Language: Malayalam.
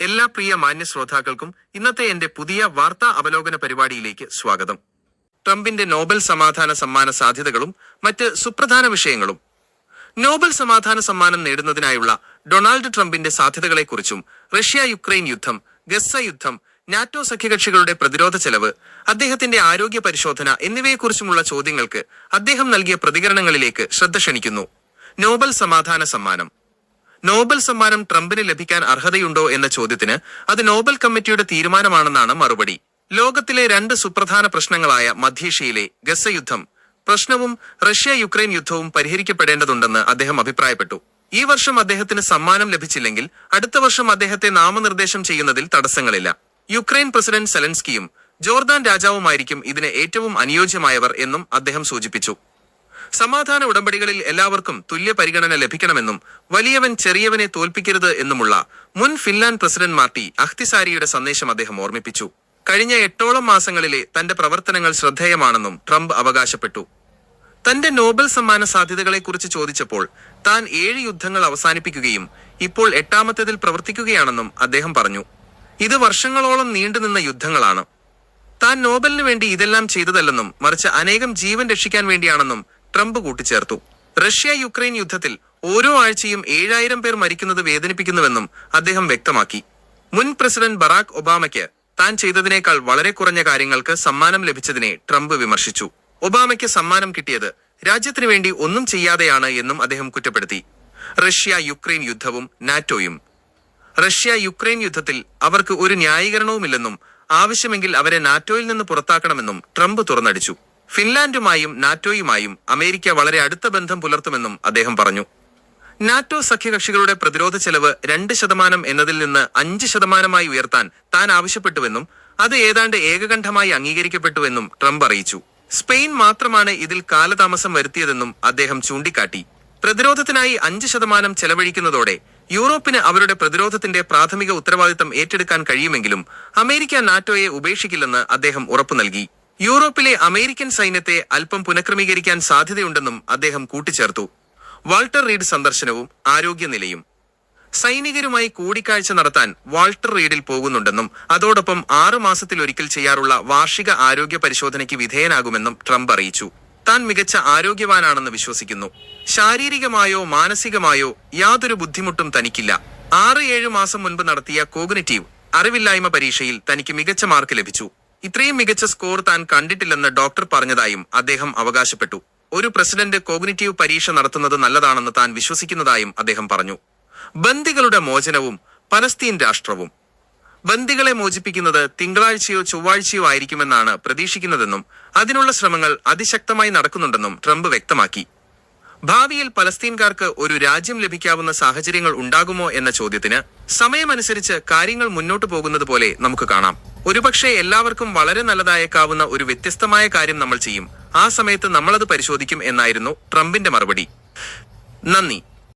എല്ലാ പ്രിയ മാന്യ ശ്രോതാക്കൾക്കും ഇന്നത്തെ എന്റെ പുതിയ വാർത്താ അവലോകന പരിപാടിയിലേക്ക് സ്വാഗതം. ട്രംപിന്റെ നോബൽ സമാധാന സമ്മാന സാധ്യതകളും മറ്റ് സുപ്രധാന വിഷയങ്ങളും. നോബൽ സമാധാന സമ്മാനം നേടുന്നതിനായുള്ള ഡൊണാൾഡ് ട്രംപിന്റെ സാധ്യതകളെക്കുറിച്ചും റഷ്യ യുക്രൈൻ യുദ്ധം ഗസ യുദ്ധം നാറ്റോ സഖ്യകക്ഷികളുടെ പ്രതിരോധ ചെലവ് അദ്ദേഹത്തിന്റെ ആരോഗ്യ പരിശോധന എന്നിവയെക്കുറിച്ചുമുള്ള ചോദ്യങ്ങൾക്ക് അദ്ദേഹം നൽകിയ പ്രതികരണങ്ങളിലേക്ക് ശ്രദ്ധ ക്ഷണിക്കുന്നു. നോബൽ സമാധാന സമ്മാനം. നോബൽ സമ്മാനം ട്രംപിന് ലഭിക്കാൻ അർഹതയുണ്ടോ എന്ന ചോദ്യത്തിന് അത് നോബൽ കമ്മിറ്റിയുടെ തീരുമാനമാണെന്നാണ് മറുപടി. ലോകത്തിലെ രണ്ട് സുപ്രധാന പ്രശ്നങ്ങളായ മധ്യേഷ്യയിലെ ഗസ യുദ്ധം പ്രശ്നവും റഷ്യ യുക്രൈൻ യുദ്ധവും പരിഹരിക്കപ്പെടേണ്ടതുണ്ടെന്ന് അദ്ദേഹം അഭിപ്രായപ്പെട്ടു. ഈ വർഷം അദ്ദേഹത്തിന് സമ്മാനം ലഭിച്ചില്ലെങ്കിൽ അടുത്ത വർഷം അദ്ദേഹത്തെ നാമനിർദ്ദേശം ചെയ്യുന്നതിൽ തടസ്സങ്ങളില്ല. യുക്രൈൻ പ്രസിഡന്റ് സെലൻസ്കിയും ജോർദാൻ രാജാവുമായിരിക്കും ഇതിന് ഏറ്റവും അനുയോജ്യമായവർ എന്നും അദ്ദേഹം സൂചിപ്പിച്ചു. സമാധാന ഉടമ്പടികളിൽ എല്ലാവർക്കും തുല്യ പരിഗണന ലഭിക്കണമെന്നും വലിയവൻ ചെറിയവനെ തോൽപ്പിക്കരുത് എന്നുമുള്ള മുൻ ഫിൻലാൻഡ് പ്രസിഡന്റ് മാർട്ടി അഹ്തിസാരിയുടെ സന്ദേശം അദ്ദേഹം ഓർമ്മിപ്പിച്ചു. കഴിഞ്ഞ എട്ടോളം മാസങ്ങളിലെ തന്റെ പ്രവർത്തനങ്ങൾ ശ്രദ്ധേയമാണെന്നും ട്രംപ് അവകാശപ്പെട്ടു. തന്റെ നോബൽ സമ്മാന സാധ്യതകളെക്കുറിച്ച് ചോദിച്ചപ്പോൾ താൻ ഏഴ് യുദ്ധങ്ങൾ അവസാനിപ്പിക്കുകയും ഇപ്പോൾ എട്ടാമത്തേതിൽ പ്രവർത്തിക്കുകയാണെന്നും അദ്ദേഹം പറഞ്ഞു. ഇത് വർഷങ്ങളോളം നീണ്ടുനിന്ന യുദ്ധങ്ങളാണ്. താൻ നോബലിന് വേണ്ടി ഇതെല്ലാം ചെയ്തതല്ലെന്നും മറിച്ച് അനേകം ജീവൻ രക്ഷിക്കാൻ വേണ്ടിയാണെന്നും ട്രംപ് കൂട്ടിച്ചേർത്തു. റഷ്യ യുക്രൈൻ യുദ്ധത്തിൽ ഓരോ ആഴ്ചയും ഏഴായിരം പേർ മരിക്കുന്നത് വേദനിപ്പിക്കുന്നുവെന്നും അദ്ദേഹം വ്യക്തമാക്കി. മുൻ പ്രസിഡന്റ് ബറാക് ഒബാമയ്ക്ക് താൻ ചെയ്തതിനേക്കാൾ വളരെ കുറഞ്ഞ കാര്യങ്ങൾക്ക് സമ്മാനം ലഭിച്ചതിനെ ട്രംപ് വിമർശിച്ചു. ഒബാമയ്ക്ക് സമ്മാനം കിട്ടിയത് രാജ്യത്തിനു വേണ്ടി ഒന്നും ചെയ്യാതെയാണ് എന്നും അദ്ദേഹം കുറ്റപ്പെടുത്തി. റഷ്യ യുക്രൈൻ യുദ്ധവും നാറ്റോയും. റഷ്യ യുക്രൈൻ യുദ്ധത്തിൽ അവർക്ക് ഒരു ന്യായീകരണവുമില്ലെന്നും ആവശ്യമെങ്കിൽ അവരെ നാറ്റോയിൽ നിന്ന് പുറത്താക്കണമെന്നും ട്രംപ് തുറന്നടിച്ചു. ഫിൻലാൻഡുമായും നാറ്റോയുമായും അമേരിക്ക വളരെ അടുത്ത ബന്ധം പുലർത്തുമെന്നും അദ്ദേഹം പറഞ്ഞു. നാറ്റോ സഖ്യകക്ഷികളുടെ പ്രതിരോധ ചെലവ് രണ്ട് ശതമാനം എന്നതിൽ നിന്ന് അഞ്ച് ശതമാനമായി ഉയർത്താൻ താൻ ആവശ്യപ്പെട്ടുവെന്നും അത് ഏതാണ്ട് ഏകകണ്ഠമായി അംഗീകരിക്കപ്പെട്ടുവെന്നും ട്രംപ് അറിയിച്ചു. സ്പെയിൻ മാത്രമാണ് ഇതിൽ കാലതാമസം വരുത്തിയതെന്നും അദ്ദേഹം ചൂണ്ടിക്കാട്ടി. പ്രതിരോധത്തിനായി അഞ്ച് ശതമാനം ചെലവഴിക്കുന്നതോടെ യൂറോപ്പിന് അവരുടെ പ്രതിരോധത്തിന്റെ പ്രാഥമിക ഉത്തരവാദിത്തം ഏറ്റെടുക്കാൻ കഴിയുമെങ്കിലും അമേരിക്ക നാറ്റോയെ ഉപേക്ഷിക്കില്ലെന്ന് അദ്ദേഹം ഉറപ്പു നൽകി യൂറോപ്പിലെ അമേരിക്കൻ സൈന്യത്തെ അല്പം പുനഃക്രമീകരിക്കാൻ സാധ്യതയുണ്ടെന്നും അദ്ദേഹം കൂട്ടിച്ചേർത്തു. Walter read സന്ദർശനവും ആരോഗ്യനിലയും. സൈനികരുമായി കൂടിക്കാഴ്ച നടത്താൻ വാൾട്ടർ റീഡിൽ പോകുന്നുണ്ടെന്നും അതോടൊപ്പം ആറു മാസത്തിലൊരിക്കൽ ചെയ്യാറുള്ള വാർഷിക ആരോഗ്യ പരിശോധനയ്ക്ക് വിധേയനാകുമെന്നും ട്രംപ് അറിയിച്ചു. താൻ മികച്ച ആരോഗ്യവാനാണെന്ന് വിശ്വസിക്കുന്നു. ശാരീരികമായോ മാനസികമായോ യാതൊരു ബുദ്ധിമുട്ടും തനിക്കില്ല. ആറ് ഏഴ് മാസം മുൻപ് നടത്തിയ കോഗ്നിറ്റീവ് അറിവില്ലായ്മ പരീക്ഷയിൽ തനിക്ക് മികച്ച മാർക്ക് ലഭിച്ചു. ഇത്രയും മികച്ച സ്കോർ താൻ കണ്ടിട്ടില്ലെന്ന് ഡോക്ടർ പറഞ്ഞതായും അദ്ദേഹം അവകാശപ്പെട്ടു. ഒരു പ്രസിഡന്റ് കോഗ്നിറ്റീവ് പരീക്ഷ നടത്തുന്നത് നല്ലതാണെന്ന് താൻ വിശ്വസിക്കുന്നതായും അദ്ദേഹം പറഞ്ഞു. ബന്ദികളുടെ മോചനവും പലസ്തീൻ രാഷ്ട്രവും. ബന്ദികളെ മോചിപ്പിക്കുന്നത് തിങ്കളാഴ്ചയോ ചൊവ്വാഴ്ചയോ ആയിരിക്കുമെന്നാണ് പ്രതീക്ഷിക്കുന്നതെന്നും അതിനുള്ള ശ്രമങ്ങൾ അതിശക്തമായി നടക്കുന്നുണ്ടെന്നും ട്രംപ് വ്യക്തമാക്കി. ഭാവിയിൽ പലസ്തീൻകാർക്ക് ഒരു രാജ്യം ലഭിക്കാവുന്ന സാഹചര്യങ്ങൾ ഉണ്ടാകുമോ എന്ന ചോദ്യത്തിന് സമയമനുസരിച്ച് കാര്യങ്ങൾ മുന്നോട്ടു പോകുന്നത് പോലെ നമുക്ക് കാണാം. ഒരുപക്ഷെ എല്ലാവർക്കും വളരെ നല്ലതായേക്കാവുന്ന ഒരു വ്യത്യസ്തമായ കാര്യം നമ്മൾ ചെയ്യും. ആ സമയത്ത് നമ്മളത് പരിശോധിക്കും എന്നായിരുന്നു ട്രംപിന്റെ മറുപടി. നന്ദി.